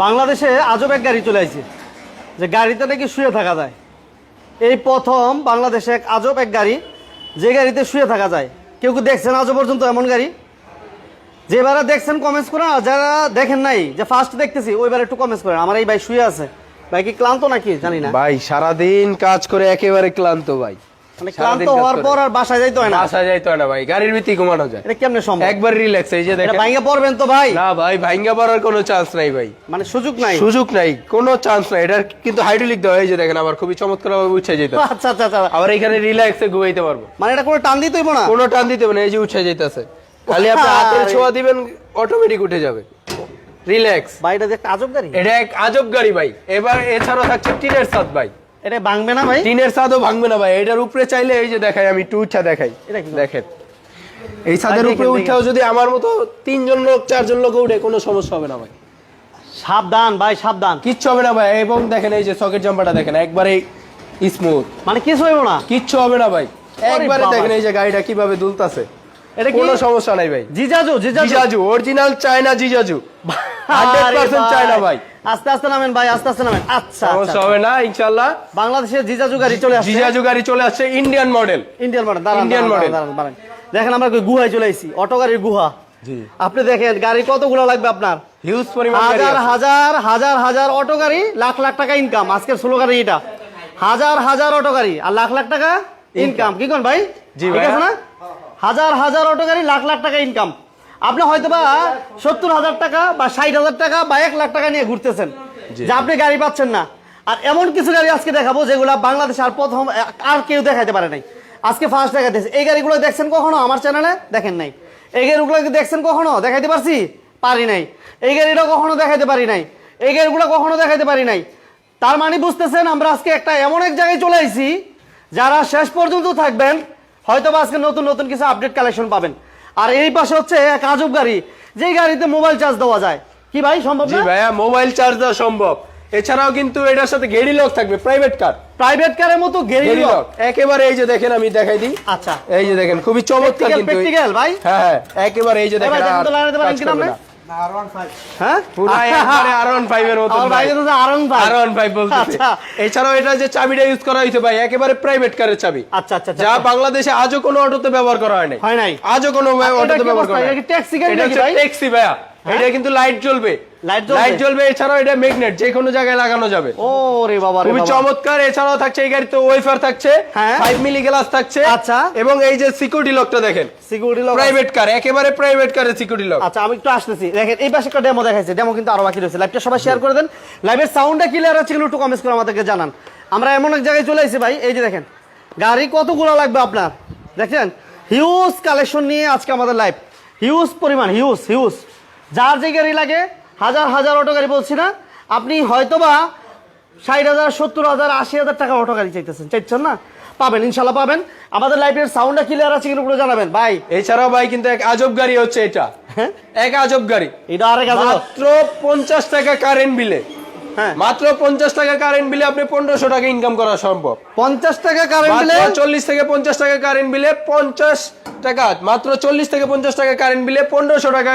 বাংলাদেশে আজব এক গাড়ি চলে আসছে যে গাড়িতে নাকি শুয়ে থাকা যায়। এই প্রথম বাংলাদেশে এক আজব এক গাড়ি, যে গাড়িতে শুয়ে থাকা যায়। কেউ কি দেখছেন আজও পর্যন্ত এমন গাড়ি? যেবারে দেখছেন কমেন্টস করেন, আর যারা দেখেন নাই, যে ফার্স্ট দেখতেছি, ওইবার একটু কমেন্টস করেন। আমার এই ভাই শুয়ে আছে। ভাই কি ক্লান্ত নাকি? জানি না। ভাই, সারাদিন কাজ করে একেবারে ক্লান্ত ভাই। মানে ক্লান্ত হওয়ার পর আর বাসায় যাইতে হয় না? আসা যাইতো না ভাই গাড়ির ভিত্তি ঘুমানো যায়। এটা কেমনে সম্ভব? একবার রিল্যাক্স এই যে দেখেন। ভাইঙ্গা পড়বেন তো ভাই। না ভাই ভাঙ্গা পড়ার কোনো চান্স নাই ভাই। মানে সুযোগ নাই? সুযোগ নাই কোনো চান্স নাই। এটার কিন্তু হাইড্রোলিক দেওয়া এই যে দেখেন আবার খুবই চমৎকার ভাবে উঠে যেতে আচ্ছা আচ্ছা আচ্ছা। আবার এখানে রিল্যাক্সে ঘুমাইতে পারব। মানে এটা কোনো টান না? কোনো টান দিতে না এই যে উঠে যেতেছে খালি আপনি হাতের ছোঁয়া দিবেন অটোমেটিক উঠে যাবে। রিল্যাক্স ভাই এটা যে একটা আজব গাড়ি। এটা এক আজব গাড়ি ভাই। এবার এছাড়াও থাকছে টিনের সাদ ভাই। এটা ভাঙবে না ভাই? টিনের ছাদও ভাঙবে না ভাই এটার উপরে চাইলে এই যে দেখাই আমি একটু উঠা দেখাই? দেখেন। এই ছাদের উপরে। উঠাও যদি আমার মতো তিনজন লোক চারজন লোক উঠে কোনো সমস্যা হবে না ভাই। সাবধান ভাই সাবধান। কিচ্ছু হবে না ভাই এবং দেখেন এই যে সকেট জাম্পারটা দেখেন একবারে স্মুথ মানে কিছু হইব না। কিচ্ছু হবে না ভাই। একবারে দেখেন এই যে গাড়িটা কীভাবে দুলতাছে। এটা কোনো সমস্যা নাই ভাই। জিজাজু জিজাজু। জিজাজু অরিজিনাল চায়না জিজাজু। আরে 100% চায়না ভাই। আস্তে আস্তে নামেন ভাই আস্তে আস্তে নামেন। আচ্ছা সমস্যা আচ্ছা। হবে না ইনশাআল্লাহ। বাংলাদেশে জিজাজু গাড়ি চলে আসছে। জিজাজু গাড়ি চলে আসছে ইন্ডিয়ান মডেল ইন্ডিয়ান মডেল দাঁড়ান দাঁড়ান, model। দাঁড়ান। দেখেন আমরা গুহায় চলে আইছি অটো গাড়ির গুহা। আপনি দেখেন গাড়ি কতগুলো লাগবে আপনার? হিউজ পরিমাণ হাজার হাজার হাজার হাজার অটো গাড়ি লাখ লাখ টাকা ইনকাম আজকের ষোলো গাড়ি এটা হাজার হাজার অটো গাড়ি আর লাখ লাখ টাকা ইনকাম কি কোন ভাই? জি ঠিক আছে না? হাজার হাজার অটো গাড়ি লাখ লাখ টাকা ইনকাম আপনি হয়তো বা সত্তর হাজার টাকা বা ষাট হাজার টাকা বা এক লাখ টাকা নিয়ে ঘুরতেছেন যে আপনি গাড়ি পাচ্ছেন না। আর এমন কিছু গাড়ি আজকে দেখাবো যেগুলো বাংলাদেশে আর প্রথম আর কেউ দেখাতে পারে নাই। আজকে ফার্স্ট দেখাতেছে এই গাড়িগুলো দেখছেন কখনো আমার চ্যানেলে দেখেন নাই। এই গাড়িগুলো দেখছেন কখনো? দেখাইতে পারছি? পারি নাই। এই গাড়িটা কখনো দেখাইতে পারি নাই। এই গাড়িগুলো কখনো দেখাইতে পারি নাই। তার মানে বুঝতেছেন আমরা আজকে একটা এমন এক জায়গায় চলে আইছি যারা শেষ পর্যন্ত থাকবেন হয়তো বা আজকে নতুন নতুন কিছু আপডেট কালেকশন পাবেন। আর এই পাশে হচ্ছে এক আজব গাড়ি যেই গাড়িতে মোবাইল চার্জ দেওয়া যায়। কি ভাই সম্ভব জি ভাইয়া মোবাইল চার্জ দেওয়া সম্ভব। এছাড়াও কিন্তু এটার সাথে গেড়ি লক থাকবে প্রাইভেট কার প্রাইভেট কারের মতো গেড়ি লক একেবারে এই যে দেখেন আমি দেখাই দিই। আচ্ছা। এই যে দেখেন খুবই চমৎকার কিন্তু প্র্যাকটিক্যাল ভাই। হ্যাঁ হ্যাঁ একেবারে এই যে দেখেন হ্যাঁ? পুরাই একবারে R15 এর ভাই। ভাই। বলতেছে R15 R15 বলতেছে। আচ্ছা। এছাড়াও এটা যে চাবিটা ইউজ করা হয়েছে ভাই একেবারে প্রাইভেট কারের চাবি। আচ্ছা আচ্ছা। যা বাংলাদেশে আজও কোনো অটোতে ব্যবহার করা হয় নাই। আজও কোনো অটোতে ব্যবহার করা হয় কি taxi গাড়ি এটা নাকি হচ্ছে ভাই? ট্যাক্সি ভাইয়া। এটা কিন্তু লাইট জ্বলবে। লাইট জ্বলবে? লাইট জ্বলবে এছাড়াও এটা ম্যাগনেট যে কোনো জায়গায় লাগানো যাবে। ও রে বাবা খুবই চমৎকার এছাড়াও থাকছে এই গাড়িতে ওয়েফার থাকছে। ফাইভ মিলি গ্লাস থাকছে আচ্ছা। এবং এই যে সিকিউরিটি লকটা দেখেন। সিকিউরিটি লক প্রাইভেট কার একেবারে প্রাইভেট কারের সিকিউরিটি লক আচ্ছা আমি একটু আসতেছি। দেখেন এই পাশে একটা ডেমো দেখাইছে। ডেমো কিন্তু আরও বাকি রয়েছে। লাইভটা সবাই শেয়ার করে দেন। লাইভের সাউন্ডটা ক্লিয়ার আছে কিনা একটু কমেন্টস করে আমাদেরকে জানান। আমরা এমন এক জায়গায় চলে এসেছি ভাই এই যে দেখেন। গাড়ি কতগুলো লাগবে আপনার? দেখছেন? হিউজ কালেকশন নিয়ে আজকে আমাদের লাইভ হিউজ পরিমাণ হিউজ হিউজ যার যে গাড়ি লাগে হাজার হাজার অটো গাড়ি বলছি না। আপনি হয়তোবা ষাট হাজার সত্তর হাজার আশি হাজার টাকা অটো গাড়ি চাইতেছেন। চাইছেন না? পাবেন ইনশাল্লাহ পাবেন। আমাদের লাইফের সাউন্ডটা ক্লিয়ার আছে কিন্তু জানাবেন। ভাই। এছাড়াও ভাই কিন্তু এক আজব গাড়ি হচ্ছে এটা। হ্যাঁ? এক আজব গাড়ি। এটা আরেক আজব। মাত্র পঞ্চাশ টাকা কারেন্ট বিলে হ্যাঁ। মাত্র পঞ্চাশ টাকা কারেন্ট বিলে আপনি পনেরোশো টাকা ইনকাম করা সম্ভব। পঞ্চাশ টাকা কারেন্ট বিলে চল্লিশ থেকে পঞ্চাশ টাকা কারেন্ট বিলে পঞ্চাশ টাকা। মাত্র চল্লিশ থেকে পঞ্চাশ টাকা কারেন্ট বিলে পনেরোশো টাকা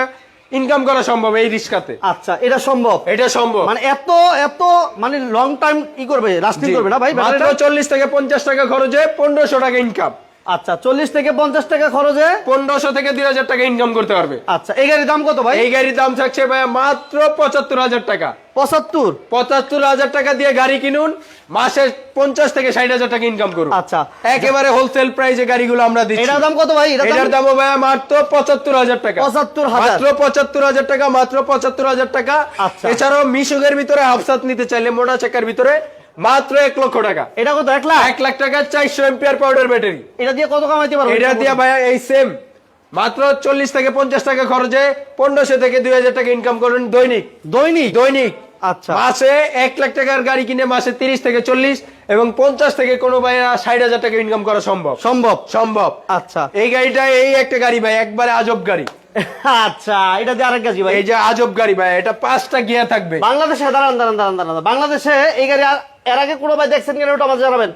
ইনকাম করা সম্ভব এই রিস্কাতে আচ্ছা এটা সম্ভব এটা সম্ভব মানে এত এত মানে লং টাইম ই করবে লাস্টিং। করবে না ভাই মাত্র? চল্লিশ থেকে পঞ্চাশ টাকা খরচে পনেরোশো টাকা ইনকাম আচ্ছা চল্লিশ থেকে পঞ্চাশ টাকা খরচে? পনেরোশো থেকে দুই হাজার টাকা ইনকাম করতে পারবে। আচ্ছা এই গাড়ির দাম কত ভাই? এই গাড়ির দাম থাকছে ভাই মাত্র পঁচাত্তর হাজার টাকা। পঁচাত্তর? পঁচাত্তর হাজার টাকা দিয়ে গাড়ি কিনুন মাসে পঞ্চাশ থেকে ষাট হাজার টাকা ইনকাম করুন। আচ্ছা। একেবারে হোলসেল প্রাইসে গাড়িগুলো আমরা দিচ্ছি। এটার দাম কত ভাই? এটার দাম ভাই মাত্র পঁচাত্তর হাজার টাকা। ৭৫,000 মাত্র পঁচাত্তর হাজার টাকা মাত্র পঁচাত্তর হাজার টাকা। আচ্ছা। এছাড়াও মিশুকের ভিতরে হাফসাত নিতে চাইলে মোটা চাকার ভিতরে মাত্র এক লক্ষ টাকা। এটা কত? এক লাখ? এক লাখ টাকা চারশো এম্পিয়ার পাউডার ব্যাটারি এটা দিয়ে কত কামাইতে পারব? এটা দিয়ে ভাইয়া এই সেম মাত্র চল্লিশ থেকে পঞ্চাশ টাকা খরচে পনেরোশো থেকে দুই হাজার টাকা ইনকাম করুন দৈনিক। দৈনিক? দৈনিক। আচ্ছা। মাসে এক লাখ টাকার গাড়ি কিনে মাসে তিরিশ থেকে চল্লিশ এবং পঞ্চাশ থেকে কোনো ভাইয়া ষাট হাজার টাকা ইনকাম করা সম্ভব। সম্ভব? সম্ভব। আচ্ছা। এই গাড়িটা এই একটা গাড়ি ভাই একবারে আজব গাড়ি। আচ্ছা এটা দিয়ে আরেক গাড়ি ভাই। এই যে আজব গাড়ি ভাই এটা পাঁচটা গিয়ার থাকবে। বাংলাদেশে দাঁড়ান দাঁড়ান দাঁড়ান দাঁড়ান বাংলাদেশে এই গাড়ি এর আগে কোনো ভাই দেখছেন কিনা ওটা আমাদের জানাবেন।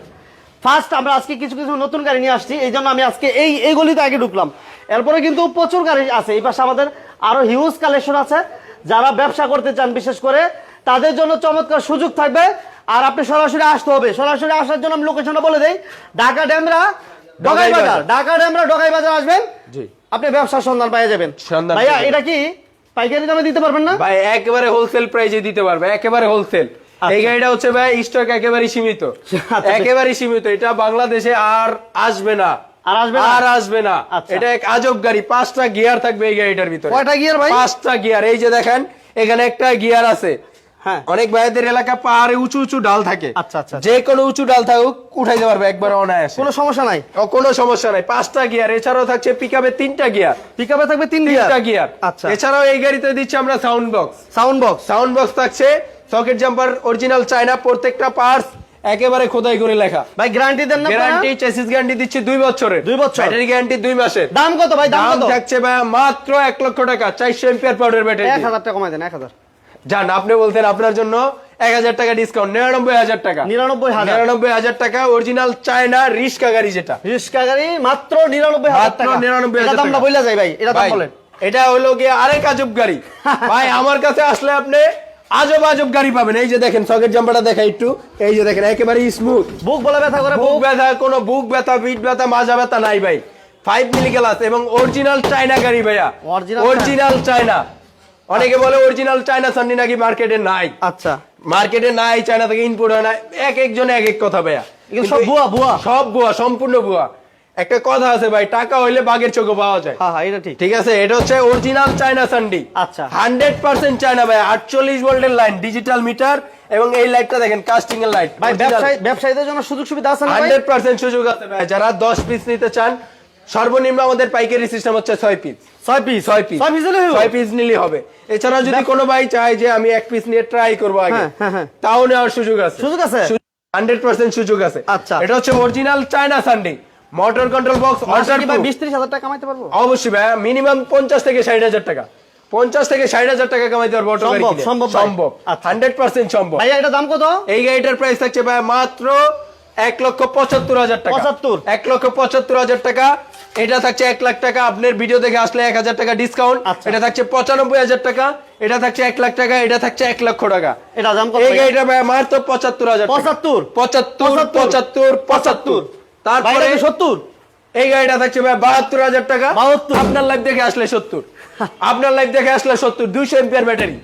ফার্স্ট আমরা আজকে কিছু কিছু নতুন গাড়ি নিয়ে আসছি এই জন্য আমি আজকে এই এই গলিতে আগে ঢুকলাম। এরপরে কিন্তু প্রচুর গাড়ি আছে এই পাশে আমাদের আরও হিউজ কালেকশন আছে। যারা ব্যবসা করতে চান বিশেষ করে তাদের জন্য চমৎকার সুযোগ থাকবে। আর আপনি সরাসরি আসতে হবে। সরাসরি আসার জন্য আমি লোকেশনটা বলে দেই। ঢাকা ড্যামরা ডগাই বাজার। ঢাকা ড্যামরা ডগাই বাজার আসবেন। জি। আপনি ব্যবসার সন্ধান পেয়ে যাবেন। ভাইয়া এটা কি? পাইকারি দামে দিতে পারবেন না? ভাই একেবারে হোলসেল প্রাইজে দিতে পারবে একেবারে হোলসেল। এই গাড়িটা হচ্ছে ভাই স্টক একেবারে সীমিত। আচ্ছা। একেবারে সীমিত। এটা বাংলাদেশে আর আসবে না। আর আসবে না? আর আসবে না। আচ্ছা। এটা এক আজব গাড়ি। পাঁচটা গিয়ার থাকবে এই গাড়িটার ভিতরে। কয়টা গিয়ার ভাই? পাঁচটা গিয়ার। এই যে দেখেন এখানে একটা গিয়ার আছে। হ্যাঁ। অনেক ভাইদের এলাকা পাহাড়ে উঁচু উঁচু ডাল থাকে। আচ্ছা, আচ্ছা। যে কোনো উঁচু ডাল থাকুক উঠাইতে পারবে একবার অনায়াসে। কোনো সমস্যা নাই? কোনো সমস্যা নাই। পাঁচটা গিয়ার। এছাড়াও থাকছে পিক পিকআপে তিনটা গিয়ার। পিকআপে থাকবে তিন গিয়ার? তিনটা গিয়ার। আচ্ছা। এছাড়াও এই গাড়িতে দিচ্ছি আমরা sound box sound box sound box থাকছে সকেট জাম্পার অরিজিনাল চায়না প্রত্যেকটা পার্টস একেবারে খোদাই করে লেখা। ভাই গ্যারান্টি দেন না গ্যারান্টি চেসিস গ্যারান্টি দিচ্ছি দুই বছরের। দুই বছর। ব্যাটারি গ্যারান্টি দুই মাসের। দাম কত ভাই দাম দাম কত? থাকছে ভাই মাত্র এক লক্ষ টাকা চারশো এম্পিয়ার পাউডার ব্যাটারি এক হাজার টাকা কমাই দেন এক হাজার। জান আপনি বলতেন আপনার জন্য এক হাজার টাকা ডিসকাউন্ট নিরানব্বই হাজার টাকা। নিরানব্বই হাজার। নিরানব্বই হাজার টাকা অরিজিনাল চায়না রিস্কা গাড়ি যেটা। রিক্সা গাড়ি মাত্র নিরানব্বই হাজার টাকা। 99,000 এটা দামটা টাকা। বইলা যায় ভাই এটা দাম বলেন। এটা হলো গিয়ে আরেক আজব গাড়ি। ভাই আমার কাছে আসলে আপনি আজব আজব গাড়ি পাবেন। এই যে দেখেন সকেট জাম্পারটা দেখা একটু। এই যে দেখেন একেবারে স্মুথ বুক বলে ব্যথা করে বুক ব্যথা কোনো বুক ব্যথা পিঠ ব্যথা মাজা ব্যথা নাই ভাই। ফাইভ মিলি গ্লাস এবং অরিজিনাল চায়না গাড়ি ভাইয়া। অরিজিনাল চায়না অনেকে বলে অরিজিনাল চায়না সান্ডি নাকি মার্কেটে নাই। আচ্ছা। মার্কেটে নাই চায়না থেকে ইনপুট হয় না। এক একজনে এক এক কথা ভাইয়া। সব ভুয়া ভুয়া। সব ভুয়া সম্পূর্ণ ভুয়া। একটা কথা আছে ভাই টাকা হইলে বাঘের চোখে পাওয়া যায়। হ্যাঁ হ্যাঁ এটা ঠিক। ঠিক আছে? এটা হচ্ছে অরিজিনাল চায়না সান্ডি আচ্ছা। হান্ড্রেড পার্সেন্ট চায়না ভাই আটচল্লিশ ভোল্টের লাইন ডিজিটাল মিটার এবং এই লাইটটা দেখেন কাস্টিং এর লাইট ভাই ব্যবসায়ী ব্যবসায়ীদের জন্য সুযোগ সুবিধা আছে না ভাই? হান্ড্রেড পার্সেন্ট সুযোগ আছে ভাই যারা দশ পিস নিতে চান সর্বনিম্ন আমাদের পাইকারি সিস্টেম হচ্ছে ছয় পিস ছয় পিস ছয় পিস ছয় পিস হলে হইব? ছয় পিস নিলে হবে। এছাড়া যদি কোনো ভাই চায় যে আমি এক পিস নিয়ে ট্রাই করব আগে হ্যাঁ, হ্যাঁ। তাও নেওয়ার সুযোগ আছে। সুযোগ আছে? হান্ড্রেড পার্সেন্ট সুযোগ আছে। আচ্ছা। এটা হচ্ছে অরিজিনাল চায়না সান্ডি মোটর কন্ট্রোল বক্স ভাই বিশ ত্রিশ হাজার টাকা কামাইতে পারব? অবশ্যই ভাই মিনিমাম পঞ্চাশ থেকে ষাট হাজার টাকা। পঞ্চাশ থেকে ষাট হাজার টাকা কামাইতে পারব অটো গাড়ি সম্ভব। সম্ভব। আচ্ছা। হান্ড্রেড পার্সেন্ট সম্ভব। ভাইয়া এটা দাম কত? এই গাড়িটার প্রাইস থাকছে ভাই মাত্র এক লক্ষ পঁচাত্তর হাজার টাকা। 75 এক লক্ষ পঁচাত্তর হাজার টাকা। এটা থাকছে এক লাখ টাকা। আপনার ভিডিও দেখে আসলে এক হাজার টাকা ডিসকাউন্ট আচ্ছা। এটা থাকছে পঁচানব্বই হাজার টাকা। এটা থাকছে এক লাখ টাকা। এটা থাকছে এক লক্ষ টাকা। এটা দাম কত এই গাড়িটা ভাই মাত্র পঁচাত্তর হাজার। পঁচাত্তর? পঁচাত্তর পঁচাত্তর। পঁচাত্তর পঁচাত্তর। ভাই তারপরে সত্তর। এই গাড়িটা থাকছে ভাই বাহাত্তর হাজার টাকা। 72 আপনার লাইফ দেখে আসলে সত্তর। আপনার লাইফ দেখে আসলে সত্তর। দুইশো এম্পিয়ার ব্যাটারি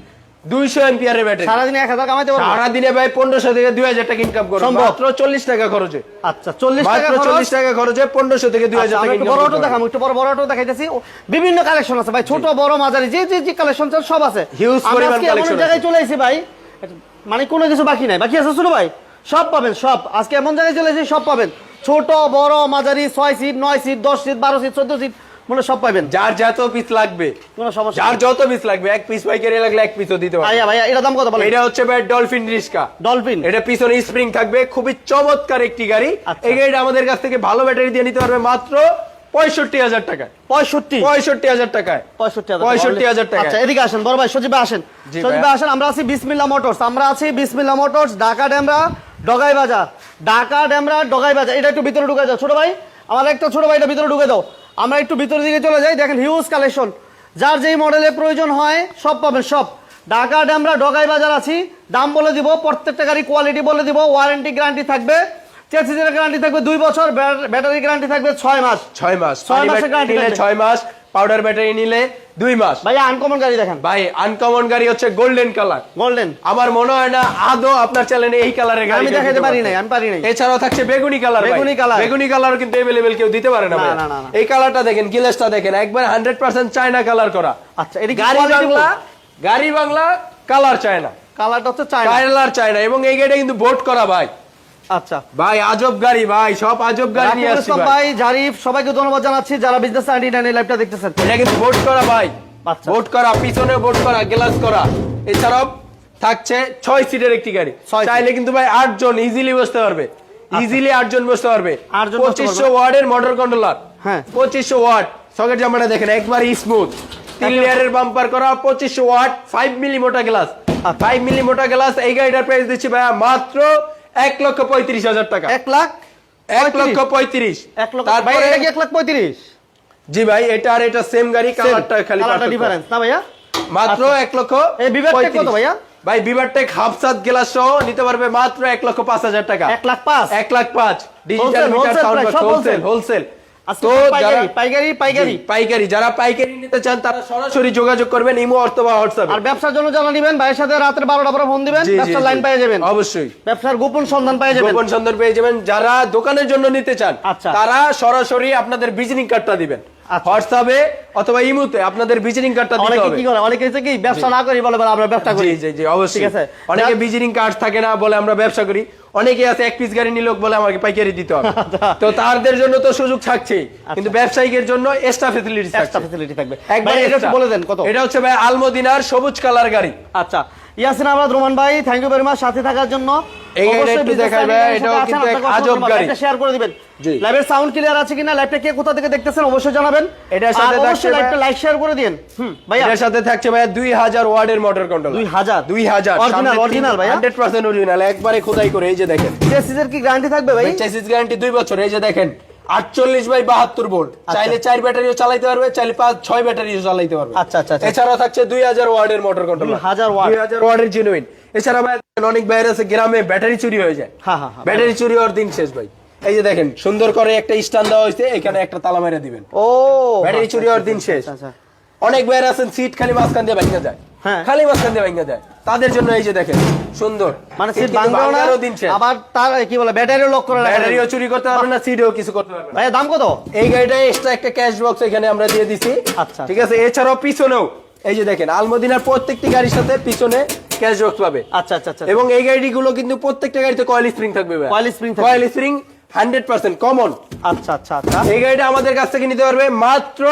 দুইশো এম্পিয়ারের ব্যাটারি সারাদিনে এক হাজার কামাইতে পারব? সারাদিনে ভাই পনেরোশো থেকে দুই হাজার টাকা ইনকাম করব মাত্র চল্লিশ টাকা খরচে। আচ্ছা চল্লিশ টাকা চল্লিশ টাকা খরচে পনেরোশো থেকে দুই হাজার আচ্ছা, টাকা একটু বড় অটো দেখাবো একটু বড় বড় অটো দেখাইতেছি। বিভিন্ন কালেকশন আছে ভাই ছোট বড় মাঝারি যে যে যে কালেকশন সব আছে। আমরা পরিমাণ জায়গায় আছে। চলে এসেছি ভাই মানে কোনো কিছু বাকি নাই। বাকি আছে ছোট ভাই? সব পাবেন সব। আজকে এমন জায়গায় চলে এসেছি সব পাবেন। ছোট বড় মাঝারি ছয় সিট নয় সিট দশ সিট বারো সিট চোদ্দ সিট মানে সব পাবেন যার যত পিস লাগবে কোনো সমস্যা যার যত পিস লাগবে এক পিস পাইকারি লাগলে এক পিসও দিতে পারবে। ভাইয়া এটা দাম কত বলেন? এটা হচ্ছে ভাই ডলফিন রিস্কা ডলফিন এটা পিছনে স্প্রিং থাকবে খুবই চমৎকার একটি গাড়ি। আচ্ছা। এই গাড়িটা আমাদের কাছ থেকে ভালো ব্যাটারি দিয়ে নিতে পারবে মাত্র পঁয়ষট্টি হাজার টাকায়। পঁয়ষট্টি? পঁয়ষট্টি হাজার টাকায়। পঁয়ষট্টি হাজার পঁয়ষট্টি হাজার টাকা আচ্ছা এদিকে আসেন বড় ভাই সজীব ভাই আসেন সজীব আসেন আমরা আছি বিসমিল্লা মোটরস। আমরা আছি বিসমিল্লা মোটরস ঢাকা ডেমরা ডগাই বাজার ঢাকা ডেমরা ডগাই বাজার। এটা একটু ভিতরে ঢুকে যাও। ছোট ভাই আমার একটা ছোট ভাই এটা ভিতরে ঢুকে দাও। আমরা একটু ভিতরের দিকে চলে যাই। দেখেন হিউজ কালেকশন যার যেই মডেলের প্রয়োজন হয় সব পাবেন সব। ঢাকা ডেমরা ডগাই বাজার আছি। দাম বলে দিব প্রত্যেকটা গাড়ি কোয়ালিটি বলে দিব। ওয়ারেন্টি গ্যারান্টি থাকবে। চেসিসের গ্যারান্টি থাকবে দুই বছর। ব্যাটারি গ্যারান্টি থাকবে ছয় মাস। ছয় মাস। ছয় মাসের থাকবে। ছয় মাস। পাউডার ব্যাটারি নিলে দুই মাস। ভাই আনকমন গাড়ি দেখেন। ভাই আনকমন গাড়ি হচ্ছে গোল্ডেন কালার গোল্ডেন আমার মনে হয় না আদৌ আপনার চ্যানেলে এই কালারের গাড়ি আমি দিতে পারি নাই আমি পারি নাই। এছাড়াও থাকছে বেগুনি কালার বেগুনি কালার বেগুনি কালার কিন্তু এভেলেবেল কেউ দিতে পারে না না, ভাই। না। এই কালারটা দেখেন গিলেসটা দেখেন একবার হান্ড্রেড পার্সেন্ট চায়না কালার করা। আচ্ছা এটা গাড়ি বাংলা গাড়ি বাংলা কালার চায়না কালারটা হচ্ছে চায়না কালার চায়না এবং এই গাড়িটা কিন্তু ভোট করা ভাই। আচ্ছা। ভাই আজব গাড়ি ভাই সব আজব গাড়ি নিয়ে আসছি ভাই। ভাই জারিফ সবাইকে ধন্যবাদ জানাচ্ছি যারা বিজনেস নাইনটি নাইন লাইভটা দেখতেছেন। এটা কিন্তু ভোট করা ভাই। আচ্ছা। ভোট করা পিছনে ভোট করা গ্লাস করা। এছাড়াও থাকছে ছয় সিটের একটি গাড়ি। চাইলে কিন্তু ভাই আট জন ইজিলি বসতে পারবে। ইজিলি আট জন বসতে পারবে। আটজন বসতে পঁচিশশো ওয়ার্ডের মোটর কন্ট্রোলার হ্যাঁ। পঁচিশশো ওয়াট সকেট জামাটা দেখেন একবার স্মুথ তিন লেয়ারের বাম্পার করা পঁচিশশো ওয়াট ফাইভ মিলি মোটা গ্লাস আচ্ছা। ফাইভ মিলি মোটা গ্লাস এই গাড়িটার প্রাইস দিচ্ছি ভাইয়া মাত্র এক লক্ষ পঁয়ত্রিশ হাজার টাকা। এক লাখ এক লক্ষ পঁয়ত্রিশ। এক লক্ষ ভাই তারপরে এক লাখ পঁয়ত্রিশ? জি ভাই এটা আর এটা সেম গাড়ি কালারটা খালি কালারটা ডিফারেন্স না ভাইয়া? মাত্র আচ্ছা। এক লক্ষ এই বিভাগটা কত ভাইয়া? ভাই বিভাগটা হাফ সাত গ্লাস সহ নিতে পারবে মাত্র এক লক্ষ পাঁচ হাজার টাকা। এক লাখ পাঁচ? এক লাখ পাঁচ। ডিজিটাল মিটার হোলসেল হোলসেল তো যারা পাইকারি পাইকারি। পাইকারি যারা পাইকারি নিতে চান তারা সরাসরি যোগাযোগ করবেন ইমো অথবা হোয়াটসঅ্যাপে। আর ব্যবসার জন্য জানা নিবেন ভাইয়ের সাথে রাতের বারোটা পরে ফোন দিবেন ব্যবসার লাইন পেয়ে যাবেন। অবশ্যই। ব্যবসার গোপন সন্ধান পেয়ে যাবেন। গোপন সন্ধান পেয়ে যাবেন। যারা দোকানের জন্য নিতে চান আচ্ছা। তারা সরাসরি আপনাদের ভিজিটিং কার্ডটা দিবেন। হোয়াটসঅ্যাপে অথবা ইমোতে আপনাদের ভিজিটিং কার্ডটা দিতে অনেকে কি করে? অনেকে হচ্ছে কি ব্যবসা না করি বলে আমরা ব্যবসা করি। জি জি অবশ্যই। ঠিক আছে। অনেকে ভিজিটিং কার্ড থাকে না বলে আমরা ব্যবসা করি। অনেকে আছে এক পিস গাড়ি নিলোক বলে আমাকে পাইকারি দিতে হবে। আচ্ছা। তো তাদের জন্য তো সুযোগ থাকছেই। কিন্তু ব্যবসায়িকের জন্য এক্সট্রা ফ্যাসিলিটি এক্সট্রা ফ্যাসিলিটি থাকবে। একবার এটা বলে দেন কত? এটা হচ্ছে ভাই আলমদিনার সবুজ কালার গাড়ি। আচ্ছা। ইয়াসিন আহমদ রোমান ভাই থ্যাংক ইউ ভেরি মাচ সাথে থাকার জন্য। এই গাড়িটা একটু দেখাই এটাও কিন্তু এক আজব গাড়ি। শেয়ার করে দিবেন। জি। লাইভের সাউন্ড ক্লিয়ার আছে কিনা লাইভটা কে কোথা থেকে দেখতেছেন অবশ্যই জানাবেন। এটার সাথে থাকছে লাইভটা লাইক শেয়ার করে দিন। হুম ভাইয়া। এটার সাথে থাকছে ভাই দুই হাজার মোটর কন্ট্রোল দুই হাজার? দুই হাজার অরিজিনাল অরিজিনাল ভাইয়া। হান্ড্রেড পার্সেন্ট অরিজিনাল একবারে খোদাই করে এই যে দেখেন। চেসিসের কি গ্যারান্টি থাকবে ভাই? চেসিস গ্যারান্টি দুই বছর এই যে দেখেন। আটচল্লিশ বাই বাহাত্তর ভোল্ট আচ্ছা। চাইলে চার ব্যাটারিও চালাইতে পারবে চাইলে পাঁচ ছয় ব্যাটারিও চালাইতে পারবে। আচ্ছা, আচ্ছা, আচ্ছা। এছাড়াও থাকছে দুই হাজার ওয়ার্ডের মোটর কন্ট্রোল 2000 watt। দুই হাজার ওয়ার্ডের জেনুইন এছাড়া অনেক বাইরে আছে গ্রামে ব্যাটারি চুরি হয়ে যায়। হ্যাঁ, হ্যাঁ, হ্যাঁ। ব্যাটারি চুরি হওয়ার দিন শেষ ভাই। এই যে দেখেন সুন্দর করে একটা স্ট্যান্ড দেওয়া হয়েছে এখানে একটা তালা মেরে দিবেন। ও ব্যাটারি চুরি হওয়ার দিন শেষ। আচ্ছা, আচ্ছা। অনেক বাইরে আছেন সিট খালি মাঝখান দিয়ে ভেঙে যায়। হ্যাঁ। খালি মাঝখান দিয়ে ভেঙে যায়। তাদের জন্য এই যে দেখেন সুন্দর। মানে সিট ভাঙারও দিন শেষ। আবার তার কি বলে ব্যাটারিও লক করে ব্যাটারিও চুরি করতে পারবে না সিটও কিছু করতে পারবে না। ভাইয়া দাম কত? এই গাড়িটা এক্সট্রা একটা ক্যাশ বক্স এখানে আমরা দিয়ে দিছি। আচ্ছা। ঠিক আছে এছাড়াও পিছনেও এই যে দেখেন আলমদিনার প্রত্যেকটি গাড়ির সাথে পিছনে ক্যাশ বক্স পাবে। আচ্ছা আচ্ছা আচ্ছা এবং এই গাড়িগুলো কিন্তু প্রত্যেকটা গাড়িতে কয়েল স্প্রিং থাকবে spring থাকবে। Coil spring hundred percent common আচ্ছা আচ্ছা আচ্ছা। এই গাড়িটা আমাদের কাছ থেকে নিতে পারবে মাত্র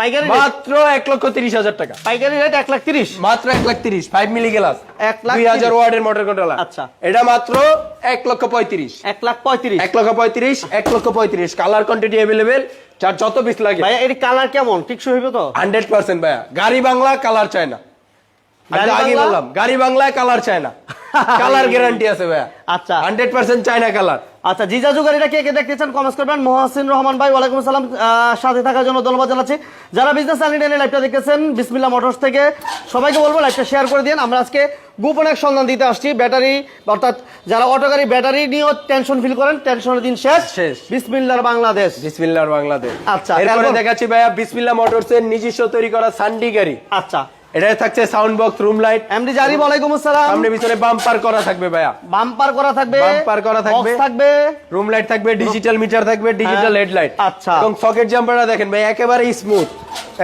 পাইকারি মাত্র এক লক্ষ তিরিশ হাজার টাকা। পাইকারি রেট এক লাখ তিরিশ? মাত্র এক লাখ তিরিশ ফাইভ মিলি গ্লাস এক লাখ দুই হাজার। ওয়ার্ডের মোটর কন্ট্রোলার আচ্ছা। এটা মাত্র এক লক্ষ পঁয়ত্রিশ। এক লাখ পঁয়ত্রিশ। এক লক্ষ পঁয়ত্রিশ এক লক্ষ পঁয়ত্রিশ। কালার কোয়ান্টিটি অ্যাভেলেবেল যার যত পিস লাগে। ভাইয়া এর কালার কেমন? টিকসই হইবে তো? হান্ড্রেড পার্সেন্ট ভাইয়া। গাড়ি বাংলা কালার চায় না বাংলা? বললাম গাড়ি বাংলায় কালার চায় না কালার গ্যারান্টি আছে ভাইয়া। আচ্ছা। হান্ড্রেড পার্সেন্ট চায় না কালার আচ্ছা কে কে দেখতে চান কমেন্ট করবেন। মহাসিন রহমান ভাই ওয়ালাইকুম আসসালাম। সাথে থাকার জন্য ধন্যবাদ জানাচ্ছি। যারা বিজনেস লাইভটা দেখতেছেন বিসমিল্লা মোটরস থেকে সবাইকে বলব লাইভটা শেয়ার করে দিন। আমরা আজকে গোপন এক সন্ধান দিতে আসছি। ব্যাটারি অর্থাৎ যারা অটো গাড়ি ব্যাটারি নিয়েও টেনশন ফিল করেন টেনশনের দিন শেষ। শেষ। বিসমিল্লার বাংলাদেশ। বিসমিল্লার বাংলাদেশ। আচ্ছা, এরপরে দেখাচ্ছি ভাইয়া বিসমিল্লা মোটরস এর নিজস্ব তৈরি করা সান্ডি গাড়ি। আচ্ছা। এটায় থাকছে sound box room light MD জারি ওয়ালাইকুম আসসালাম। সামনে পিছনে বাম্পার করা থাকবে ভাইয়া। বাম্পার করা থাকবে। Bumper করা থাকবে। থাকবে। রুম লাইট থাকবে ডিজিটাল মিটার থাকবে ডিজিটাল। হেডলাইট আচ্ছা। এবং সকেট জাম্পারটা দেখেন ভাই একেবারে স্মুথ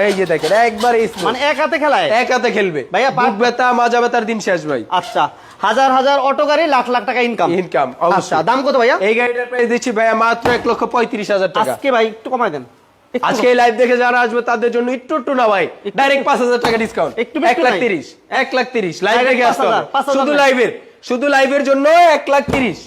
এই যে দেখেন একবারে স্মুথ মানে এক হাতে খেলায়। এক হাতে খেলবে। ভাইয়া, বুক ব্যথা মাজা ব্যথার দিন শেষ ভাই। আচ্ছা হাজার হাজার অটো গাড়ি লাখ লাখ টাকা ইনকাম ইনকাম আচ্ছা দাম কত ভাইয়া? এই গাড়িটার প্রাইস দিচ্ছি ভাইয়া মাত্র এক লক্ষ পঁয়ত্রিশ হাজার টাকা। আজকে ভাই একটু কমাই দেন। আজকে এই লাইভ দেখে যারা আসবে তাদের জন্য একটু একটু না ভাই ডাইরেক্ট পাঁচ হাজার টাকা ডিসকাউন্ট একটু এক লাখ। তিরিশ এক লাখ তিরিশ। লাইভ দেখে আসতে হবে। শুধু লাইভের শুধু লাইভের জন্য এক লাখ তিরিশ।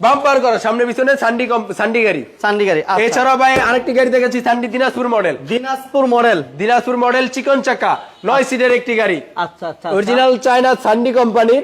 বাম্পার করা সামনে পিছনে সান্ডি সান্ডি গাড়ি। চান্দি গাড়ি আচ্ছা। এছাড়াও ভাই আরেকটি গাড়ি দেখেছি সান্ডি Dinajpur model Dinajpur model Dinajpur model চিকন চাকা নয় সিটের একটি গাড়ি। আচ্ছা আচ্ছা অরিজিনাল চায়না সান্ডি কোম্পানির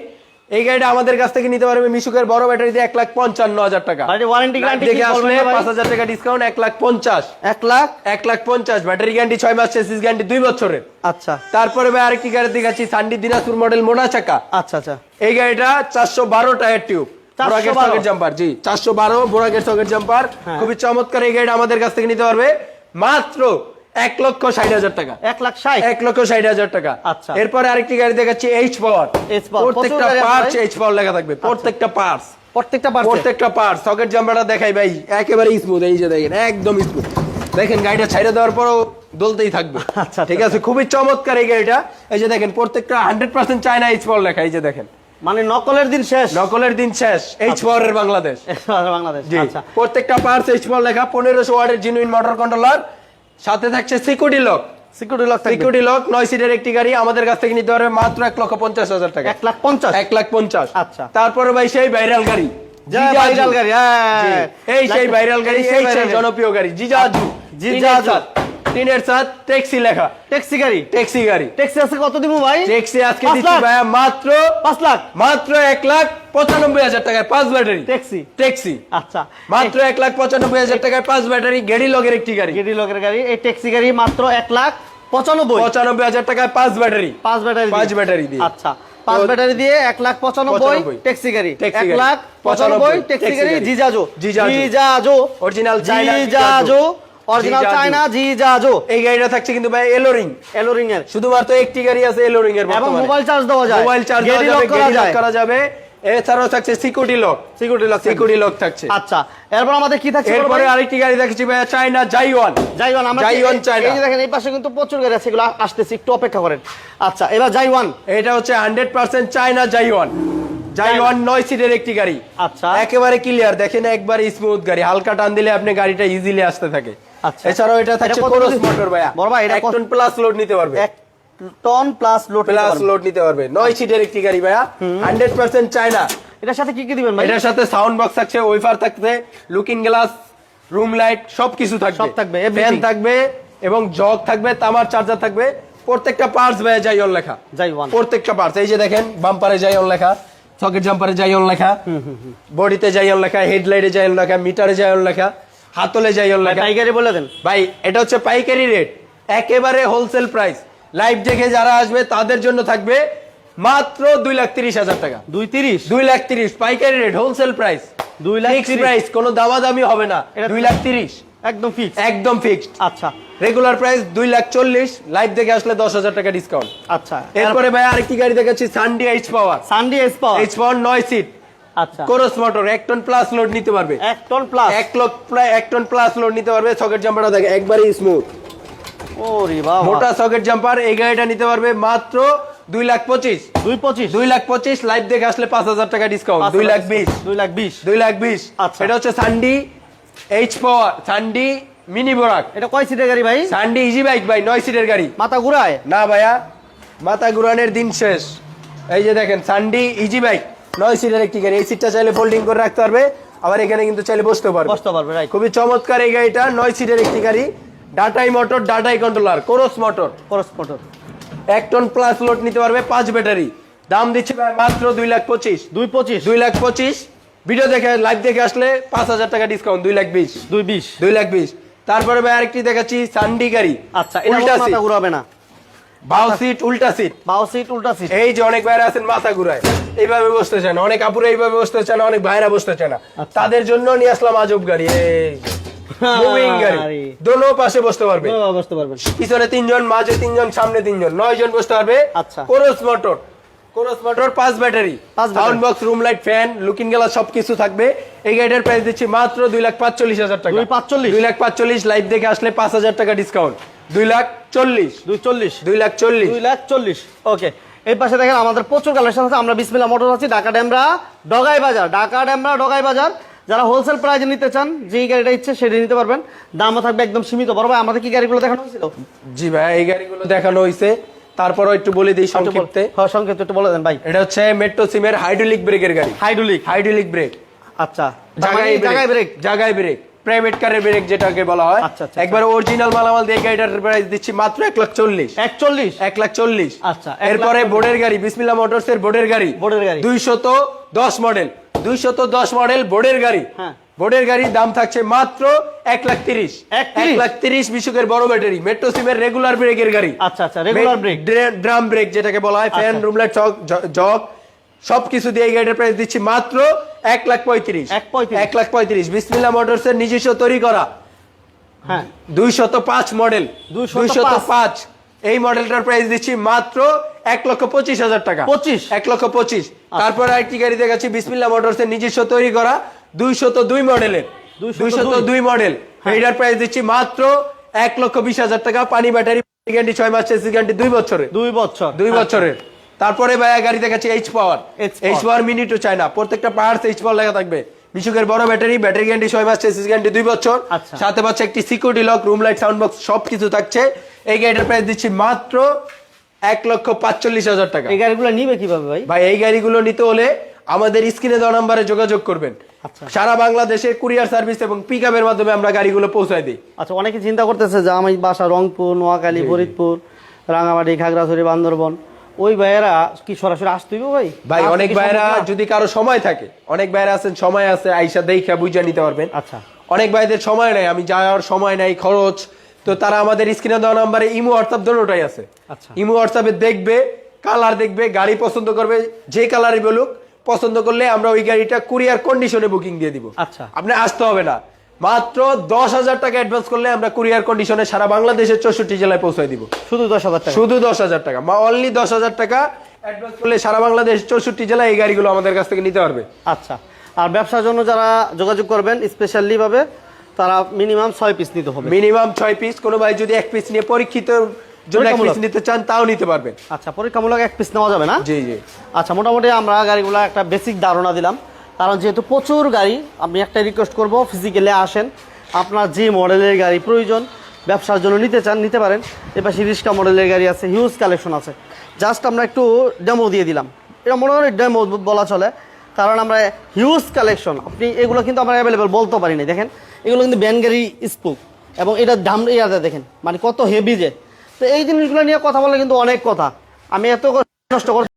এই গাড়িটা আমাদের কাছ থেকে নিতে পারবে মিশুকের বড় ব্যাটারিতে এক লাখ পঞ্চান্ন হাজার টাকা। ওয়ারেন্টি গ্যারান্টি দেখে আসলে পাঁচ হাজার টাকা ডিসকাউন্ট এক লাখ পঞ্চাশ। এক লাখ? এক লাখ পঞ্চাশ। ব্যাটারি গ্যারান্টি ছয় মাস চেসিস গ্যারান্টি দুই বছরের। আচ্ছা। তারপরে ভাই আরেকটি গাড়ি দেখাচ্ছি সান্ডি দিনাজপুর মডেল মোটা চাকা আচ্ছা আচ্ছা। এই গাড়িটা চারশো বারো টায়ার টিউব 412 বোরাকের সকেট জাম্পার জি। চারশো বারো বোরাকের সকেট জাম্পার। খুবই চমৎকার এই গাড়িটা আমাদের কাছ থেকে নিতে পারবে। মাত্র এক লক্ষ ষাট হাজার টাকা। এক লাখ ষাট? এক লক্ষ ষাট হাজার টাকা। আচ্ছা। এরপরে আরেকটি গাড়ি দেখাচ্ছি এইচ পাওয়ার প্রত্যেকটা পার্টস এইচ পাওয়ার লেখা থাকবে প্রত্যেকটা পার্টস প্রত্যেকটা পার্ট প্রত্যেকটা পার্ট সকেট জাম্পারটা দেখাই ভাই একেবারে স্মুথ এই যে দেখেন একদম স্মুথ দেখেন গাড়িটা ছাইড়ে দেওয়ার পরও দলতেই থাকবে। আচ্ছা, ঠিক আছে খুবই চমৎকার এই গাড়িটা। এই যে দেখেন প্রত্যেকটা hundred percent China H power লেখা এই যে দেখেন। মানে নকলের দিন শেষ। নকলের দিন শেষ এইচ পাওয়ারের বাংলাদেশ। বাংলাদেশ আচ্ছা। প্রত্যেকটা পার্টস এইচ পাওয়ার লেখা পনেরোশো ওয়ার্ডের জিনুইন মোটর কন্ট্রোলার সাথে থাকছে security lock security lock security lock নয় সিটের একটি গাড়ি আমাদের কাছ থেকে নিতে পারবে মাত্র এক লক্ষ পঞ্চাশ হাজার টাকা। এক লাখ পঞ্চাশ? এক লাখ পঞ্চাশ। আচ্ছা। তারপরে ভাই সেই ভাইরাল গাড়ি ভাইরাল গাড়ি, হ্যাঁ। জি, এই সেই ভাইরাল গাড়ি সেই সেই গাড়ি। জনপ্রিয় গাড়ি জিজাজু। জিজাজু। টিনের সাথ ট্যাক্সি লেখা। ট্যাক্সি গাড়ি? ট্যাক্সি গাড়ি। ট্যাক্সি আছে কত দিব ভাই? ট্যাক্সি আজকে দিচ্ছি। ভাইয়া মাত্র পাঁচ লাখ। মাত্র এক লাখ পঁচানব্বই হাজার টাকায় পাঁচ ব্যাটারি। ট্যাক্সি? ট্যাক্সি। আচ্ছা। মাত্র এক লাখ পঁচানব্বই হাজার টাকায় পাঁচ ব্যাটারি গেড়ি লগের একটি গাড়ি। গেডি লোকের গাড়ি। এই ট্যাক্সি গাড়ি মাত্র এক লাখ পঁচানব্বই। পঁচানব্বই হাজার টাকায় পাঁচ ব্যাটারি। পাঁচ ব্যাটারি পাঁচ। ব্যাটারি দিয়ে। আচ্ছা। পাঁচ ব্যাটারি দিয়ে এক লাখ পঁচানব্বই। ট্যাক্সি গাড়ি। এক লাখ পঁচানব্বই ট্যাক্সি গাড়ি। জিজাজো। জিজাজো। জিজাজো। China জিজাজো। অরিজিনাল। চায়না জিজাজো এই গাড়িটা থাকছে কিন্তু ভাই এলোরিং এলোরিং এর। শুধুমাত্র একটি গাড়ি আছে এলোরিং এর এবং মোবাইল চার্জ দেওয়া যায়। মোবাইল চার্জ দেওয়া যাবে লক করা যায়। করা যাবে। এছাড়াও থাকছে security lock security lock security lock থাকছে। আচ্ছা এরপর আমাদের কি থাকছে এরপরে আরেকটি গাড়ি দেখেছি ভাই চাইনা জাইওয়ান জাইওয়ান আমরা জাইওয়ান চায়না। এই দেখেন এই পাশে কিন্তু প্রচুর গাড়ি আছে এগুলো আসতেছে একটু অপেক্ষা করেন। আচ্ছা এবার জাইওয়ান এটা হচ্ছে হান্ড্রেড পার্সেন্ট চাইনা জাইওয়ান জাইওয়ান নয় সিটের একটি গাড়ি। আচ্ছা। একেবারে ক্লিয়ার দেখেন একবার স্মুথ গাড়ি হালকা টান দিলে আপনি গাড়িটা ইজিলি আসতে থাকে। এছাড়াও এটা থাকছে কোরস? মোটর ভাইয়া। বড় ভাই, এটা এক কত- টন প্লাস লোড নিতে পারবে। এক ton plus load plus load নিতে পারবে। নয় সিটের একটি গাড়ি ভাইয়া। হান্ড্রেড পার্সেন্ট চায়না এটার সাথে কি কি দিবেন ভাই? এটার সাথে সাউন্ড বক্স থাকছে ওয়েফার থাকছে লুকিং গ্লাস রুম লাইট সবকিছু থাকবে। সব থাকবে, ফ্যান থাকবে এবং জগ থাকবে তামার চার্জার থাকবে। প্রত্যেকটা পার্টস ভাইয়া জাইওন লেখা। জাইওয়ান প্রত্যেকটা পার্টস এই যে দেখেন বাম্পারে যাই অন লেখা সকেট জাম্পারে যাই অন লেখা বডিতে জাইওন লেখা হেডলাইটে জাইওন লেখা মিটারে জাইওন লেখা। হাতলে লেখা টাইগারে বলে দেন। ভাই এটা হচ্ছে পাইকারি রেট একেবারে হোলসেল প্রাইস লাইভ দেখে যারা আসবে তাদের জন্য থাকবে মাত্র দুই লাখ তিরিশ হাজার টাকা। দুই তিরিশ? দুই লাখ তিরিশ পাইকারি রেট হোলসেল প্রাইস দুই লাখ। প্রাইস কোনো দামাদামি হবে না। দুই লাখ তিরিশ। একদম ফিক্স একদম ফিক্সড আচ্ছা। রেগুলার প্রাইস দুই লাখ চল্লিশ। লাইভ দেখে আসলে দশ হাজার টাকা ডিসকাউন্ট আচ্ছা। এরপরে ভাই আরেকটি গাড়ি দেখাচ্ছি? সানডি এইচ পাওয়ার সানডি এস পাওয়ার এইচ পাওয়ার নয় সিট কোরস মোটর এক টন প্লাস লোড নিতে পারবে। এক টন প্লাস এক লক্ষ প্রায় এক টন প্লাস লোড নিতে পারবে সকেট জাম্পারটা দেখে একবারই স্মুথ ওরে বাবা। মোটা সকেট জাম্পার এই গাড়িটা নিতে পারবে মাত্র দুই লাখ পঁচিশ। দুই পঁচিশ? দুই লাখ পঁচিশ লাইভ দেখে আসলে পাঁচ হাজার টাকা ডিসকাউন্ট দুই লাখ বিশ। দুই লাখ বিশ? দুই লাখ বিশ। আচ্ছা। এটা হচ্ছে সানডি এইচ পাওয়ার সানডি মিনি বোরাক এটা কয় সিটের গাড়ি ভাই? সানডি ইজি বাইক ভাই নয় সিটের গাড়ি। মাথা ঘুরায়? না ভাইয়া মাথা ঘুরানের দিন শেষ। এই যে দেখেন সানডি ইজি বাইক নয় সিটের একটি গাড়ি। এই সিটটা চাইলে ফোল্ডিং করে রাখতে পারবে আবার এখানে কিন্তু চাইলে বসতে পারবে। বসতে পারবে রাইট খুবই চমৎকার এই গাড়িটা নয় সিটের একটি গাড়ি। ডাটাই মোটর ডাটাই কন্ট্রোলার কোরস মোটর খরচ মোটর এক টন প্লাস লোড নিতে পারবে পাঁচ ব্যাটারি দাম দিচ্ছে ভাই মাত্র দুই লাখ পঁচিশ। দুই পঁচিশ। দুই লাখ পঁচিশ। ভিডিও দেখে লাইভ দেখে আসলে পাঁচ হাজার টাকা ডিসকাউন্ট দুই লাখ বিশ। দুই বিশ। দুই লাখ বিশ। তারপরে ভাই আরেকটি দেখাচ্ছি সান্ডি গাড়ি। আচ্ছা এটা উল্টা মাথা ঘুরাবে না। বাউ সিট উল্টা সিট। বাও সিট উল্টা সিট। এই যে অনেক ভাইরা আছেন মাথা ঘুরায়। এইভাবে বসতে চায় না। অনেক আপুরা এইভাবে বসতে চায় না অনেক ভাইরা বসতে চায় না। আচ্ছা। তাদের জন্য নিয়ে আসলাম আজব গাড়ি এই মুভিং গাড়ি। দোনো পাশে বসতে পারবে। বসতে পারবেন পিছনে তিনজন মাঝে তিনজন সামনে তিনজন নয় জন বসতে পারবে। আচ্ছা। কোরস মোটর কোরস মোটর পাঁচ battery sound box room light fan looking glass সবকিছু থাকবে। এই গাড়িটার প্রাইস দিচ্ছি মাত্র দুই লাখ পাঁচচল্লিশ হাজার টাকা? দুই লাখ পাঁচচল্লিশ। লাইভ দেখে আসলে পাঁচ হাজার টাকা ডিসকাউন্ট দুই লাখ চল্লিশ। দুই চল্লিশ। দুই লাখ চল্লিশ। দুই লাখ চল্লিশ। ওকে এই পাশে দেখেন আমাদের প্রচুর কালেকশন আছে। আমরা বিসমিল্লা মোটর আছি ঢাকা ড্যামরা ডগাই বাজার। ঢাকা ড্যামরা ডগাই বাজার। যারা হোলসেল প্রাইজে নিতে চান যেই গাড়িটা ইচ্ছে সেটা নিতে পারবেন। দামও থাকবে একদম সীমিত। বড় ভাই আমাদের কি গাড়িগুলো দেখানো হয়েছিল? জি ভাই এই গাড়িগুলো দেখানো হয়েছে। তারপরও একটু বলে দিই সংক্ষিপ্তে। হ্যাঁ সংক্ষিপ্ত একটু বলে দেন ভাই। এটা হচ্ছে মেট্রো সিমের হাইড্রোলিক ব্রেকের গাড়ি। হাইড্রোলিক হাইড্রোলিক ব্রেক আচ্ছা। জায়গায় ব্রেক জায়গায় ব্রেক প্রাইভেট কারের ব্রেক যেটাকে বলা হয়। আচ্ছা, আচ্ছা, একবার অরিজিনাল মালামাল দিয়ে গাড়িটার প্রাইস দিচ্ছি মাত্র এক লাখ চল্লিশ একচল্লিশ এক লাখ চল্লিশ। আচ্ছা, এরপরে বোর্ডের গাড়ি বিসমিল্লা মোটরস এর বোর্ডের গাড়ি। বোর্ডের গাড়ি। দুইশত দশ মডেল দুইশত দশ মডেল বোর্ডের গাড়ি। হ্যাঁ। বোর্ডের গাড়ির দাম থাকছে মাত্র এক লাখ তিরিশ এক? লাখ তিরিশ বিশুকের বড় ব্যাটারি মেট্রো সিমের রেগুলার ব্রেকের গাড়ি। আচ্ছা আচ্ছা রেগুলার ব্রেক ড্রাম ব্রেক যেটাকে বলা হয় ফ্যান আচ্ছা। রুমলাইট চক জগ সবকিছু দিয়ে এই গাড়িটার প্রাইস দিচ্ছি মাত্র এক লাখ পঁয়ত্রিশ। এক লাখ পঁয়ত্রিশ। বিসমিল্লা মোটরস এর নিজস্ব তৈরি করা। হ্যাঁ। দুইশত পাঁচ মডেল 205 দুইশত পাঁচ। এই মডেলটার প্রাইস দিচ্ছি মাত্র এক লক্ষ পঁচিশ হাজার টাকা। 25? এক লক্ষ পঁচিশ। তারপরে আরেকটি গাড়ি দেখাচ্ছি বিসমিল্লা মোটরস এর নিজস্ব তৈরি করা দুইশত দুই মডেলের 202 দুইশত দুই। মডেল এইটার প্রাইস দিচ্ছি মাত্র এক লক্ষ বিশ হাজার টাকা। পানি ব্যাটারি গ্যারান্টি ছয় মাস দুই বছরে দুই বছর। দুই বছরের। তারপরে ভাইয়া গাড়ি দেখাচ্ছি H power H power mini two China প্রত্যেকটা পার্টস এইচ পাওয়ার লেখা থাকবে। বিশুকের বড় ব্যাটারি ব্যাটারি গ্যারান্টি ছয় মাস চেসিস গ্যারান্টি দুই বছর। আচ্ছা। সাথে পাচ্ছে একটি security lock room light sound box সবকিছু থাকছে। এই গাড়িটার প্রাইস দিচ্ছি মাত্র এক লক্ষ পাঁচচল্লিশ হাজার টাকা। এই গাড়িগুলো নিবে কীভাবে ভাই? ভাই এই গাড়িগুলো নিতে হলে আমাদের স্ক্রিনে দেওয়া নাম্বারে যোগাযোগ করবেন। আচ্ছা। সারা বাংলাদেশে কুরিয়ার সার্ভিস এবং পিক মাধ্যমে আমরা গাড়িগুলো পৌঁছায় দিই। আচ্ছা অনেকে চিন্তা করতেছে যে আমি বাসা রংপুর নোয়াখালী ফরিদপুর রাঙামাটি খাগড়াছড়ি বান্দরবন। ওই ভাইয়েরা কি সরাসরি আসতে হইবে ভাই? ভাই অনেক না? যদি কারও সময় থাকে অনেক ভাইরা আছেন সময় আছে আইসা দেখা বুঝা নিতে পারবেন। আচ্ছা। অনেক ভাইদের সময় নাই আমি যাওয়ার সময় নাই খরচ। তো তারা আমাদের স্ক্রিনে দেওয়া নাম্বারে ইমো হোয়াটসঅ্যাপ দুটোটাই আছে। আচ্ছা। ইমো হোয়াটসঅ্যাপে দেখবে কালার দেখবে গাড়ি পছন্দ করবে যে কালারই বলুক পছন্দ করলে আমরা ওই গাড়িটা কুরিয়ার কন্ডিশনে বুকিং দিয়ে দিব। আচ্ছা। আপনি আসতে হবে না। মাত্র দশ হাজার টাকা অ্যাডভান্স করলে আমরা কুরিয়ার কন্ডিশনে সারা বাংলাদেশের চৌষট্টি জেলায় পৌঁছায় দিব। শুধু দশ হাজার টাকা? শুধু দশ হাজার টাকা। বা অনলি দশ হাজার টাকা অ্যাডভান্স করলে সারা বাংলাদেশ চৌষট্টি জেলায় এই গাড়িগুলো আমাদের কাছ থেকে নিতে পারবে। আচ্ছা। আর ব্যবসার জন্য যারা যোগাযোগ করবেন স্পেশালি ভাবে তারা মিনিমাম ছয় পিস নিতে হবে। মিনিমাম ছয় পিস কোনো ভাই যদি এক পিস নিয়ে পরীক্ষিত এক পিস নিতে চান তাও নিতে পারবেন। আচ্ছা পরীক্ষামূলক এক পিস নেওয়া যাবে না? জি জি। আচ্ছা মোটামুটি আমরা গাড়িগুলো একটা বেসিক ধারণা দিলাম। কারণ যেহেতু প্রচুর গাড়ি, আমি একটা রিকোয়েস্ট করব ফিজিক্যালি আসেন। আপনার যে মডেলের গাড়ি প্রয়োজন, ব্যবসার জন্য নিতে চান, নিতে পারেন। এপাশে রিক্সা মডেলের গাড়ি আছে হিউজ কালেকশন আছে। জাস্ট আমরা একটু ডেমো দিয়ে দিলাম। এটা মোটামুটি ডেমো বলা চলে, কারণ আমরা হিউজ কালেকশন আপনি এগুলো কিন্তু আমরা অ্যাভেলেবেল বলতে পারি না দেখেন। এগুলো কিন্তু ব্যান গাড়ি স্পুক এবং এটা দাম ইয়াতে দেখেন মানে কত হেভি যে। তো এই জিনিসগুলো নিয়ে কথা বলে কিন্তু অনেক কথা। আমি এত নষ্ট করে